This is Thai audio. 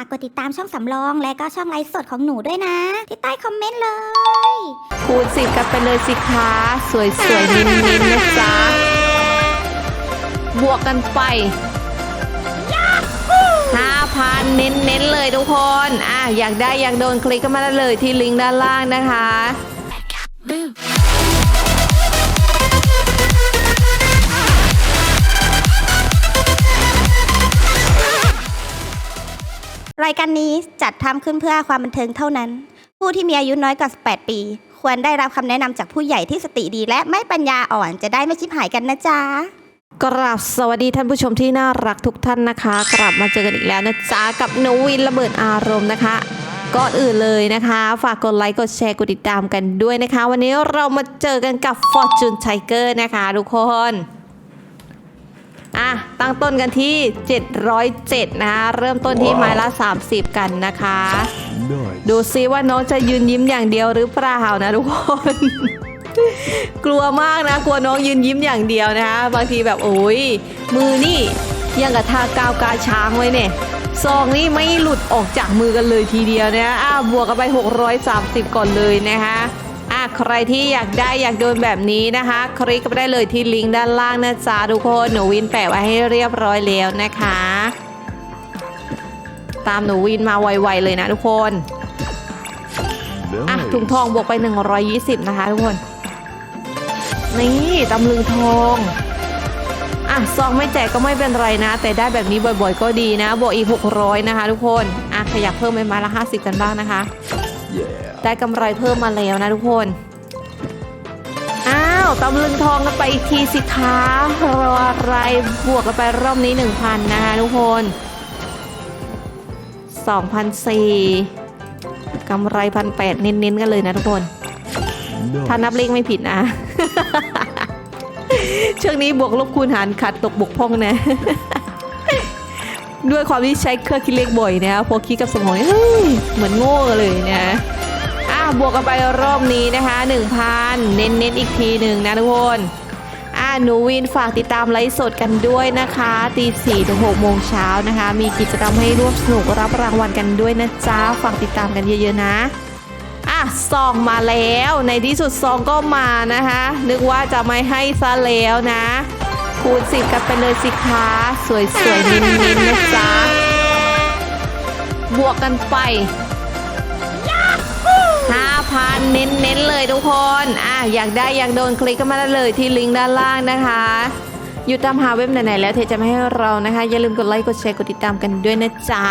ากกดติดตามช่องสำรอง และก็ช่องไลฟ์สดของหนูด้วยนะ ที่ใต้คอมเมนต์เลย คูณสิบกันไปเลยสิคะ สวยสวยๆนินนิ้นๆนะจ๊ะ บวกกันไปห้าพันเน้นเน้นๆเลยทุกคน อะ อยากได้อยากโดนคลิกก็มาได้เลยที่ลิงก์ด้านล่างนะคะ รายการนี้จัดทำขึ้นเพื่อความบันเทิงเท่านั้น ผู้ที่มีอายุน้อยกว่า 18 ปี ควรได้รับคำแนะนำจากผู้ใหญ่ที่สติดีและไม่ปัญญาอ่อนจะได้ไม่ชิบหายกันนะจ๊ะ กราบสวัสดีท่านผู้ชมที่น่ารักทุกท่านนะคะ กลับมาเจอกันอีกแล้วนะจ๊ะกับหนูวินระเบิดอารมณ์นะคะก่อนอื่นเลยนะคะ ฝากกดไลค์กดแชร์กดติดตามกันด้วยนะคะ วันนี้เรามาเจอกันกับ Fortune Tiger นะคะทุกคน อะตั้งต้นกันที่ 707 นะคะ เริ่มต้นที่ไม้ละ 30 กันนะคะ Nice. ดูซิว่าน้องจะยืนยิ้มอย่างเดียวหรือเปล่านะทุกคน กลัวมากนะ กลัวน้องยืนยิ้มอย่างเดียวนะคะ บางทีแบบโอ้ยมือนี่ยังกับทากาวกาช้างไว้เนี่ยซองนี่ไม่หลุดออกจากมือกันเลยทีเดียวนะอ้าวบวกกันไป 630 ก่อนเลยนะคะอะ ใครที่อยากได้อยากโดนแบบนี้นะคะ คลิกไปได้เลยที่ลิงก์ด้านล่างนะจ๊ะทุกคนหนูวินแปะไว้ให้เรียบร้อยแล้วนะคะ ตามหนูวินมาไวๆเลยนะทุกคนอะ Nice. ถุงทองบวกไป 120 นะคะทุกคน นี่ตำลึงทองอะซองไม่แจกก็ไม่เป็นไรนะ แต่ได้แบบนี้บ่อยๆก็ดีนะ บวกอีก 600 นะคะทุกคน อะขยับเพิ่มไปไม้ละ 50 กันบ้างนะคะ Yeah. ได้กำไรเพิ่มมาแล้วนะทุกคน อ้าวตำลึงทองกันไปอีกทีสิคะรออะไรบวกกันไปรอบนี้ 1,000 นะคะทุกคน2,004กำไรพันแปดเน้นๆกันเลยนะทุกคน ถ้า Nice. นับเลขไม่ผิดนะ ช่วงนี้บวกลบคูณหารขาดตกบกพร่องนะ ด้วยความที่ใช้เครื่องคิดเลขบ่อยนะพอคิดกับสมองเฮ้ยเหมือนโง่เลยนะอะบวกกันไปรอบนี้นะคะ1,000 เน้นๆอีกทีหนึ่งนะทุกคนอะหนูวินฝากติดตามไลฟ์สดกันด้วยนะคะตีสี่ถึงหกโมงเช้านะคะ มีกิจกรรมให้ร่วมสนุกรับรางวัลกันด้วยนะจ๊ะฝากติดตามกันเยอะๆนะอะซองมาแล้วในที่สุดซองก็มานะคะ นึกว่าจะไม่ให้ซะแล้วนะ คูณสิกันไปเลยสิคะสวยสวยๆนิ้นๆนะจ๊ะ บวกกันไปห้าพันเน้นๆเลยทุกคน อะอยากได้อยากโดนคลิกกันมาได้เลยที่ลิงก์ด้านล่างนะคะอยู่ตามหาเว็บไหนๆแล้วเทจะไม่ให้เรานะคะ อย่าลืมกดไลค์กดแชร์กดติดตามกันด้วยนะจ๊ะ